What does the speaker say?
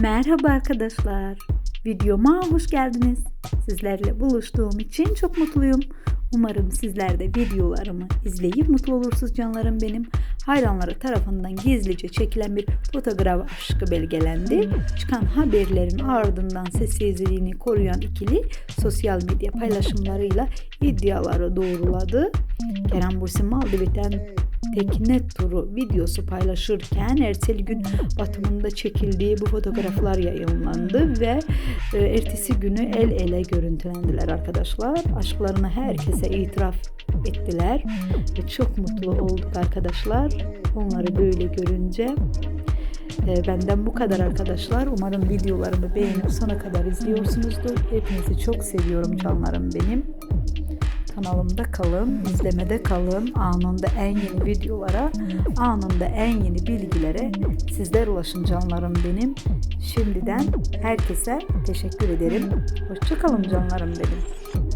Merhaba arkadaşlar. Videoma hoş geldiniz. Sizlerle buluştuğum için çok mutluyum. Umarım sizler de videolarımı izleyip mutlu olursunuz canlarım benim. Hayranları tarafından gizlice çekilen bir fotoğraf aşkı belgelendi. Çıkan haberlerin ardından sessizliğini koruyan ikili sosyal medya paylaşımlarıyla iddiaları doğruladı. Kerem Bursin Maldiv'den tekne turu videosu paylaşırken ertesi gün batımında çekildiği bu fotoğraflar yayınlandı ve e, ertesi günü el ele görüntülendiler arkadaşlar. Aşklarını herkese itiraf ettiler ve çok mutlu olduk arkadaşlar. Onları böyle görünce e, benden bu kadar arkadaşlar. Umarım videolarımı beğenip sona kadar izliyorsunuzdur. Hepinizi çok seviyorum canlarım benim. Kanalımda kalın, izlemede kalın. Anında en yeni videolara, anında en yeni bilgilere sizler ulaşın canlarım benim. Şimdiden herkese teşekkür ederim. Hoşçakalın canlarım benim.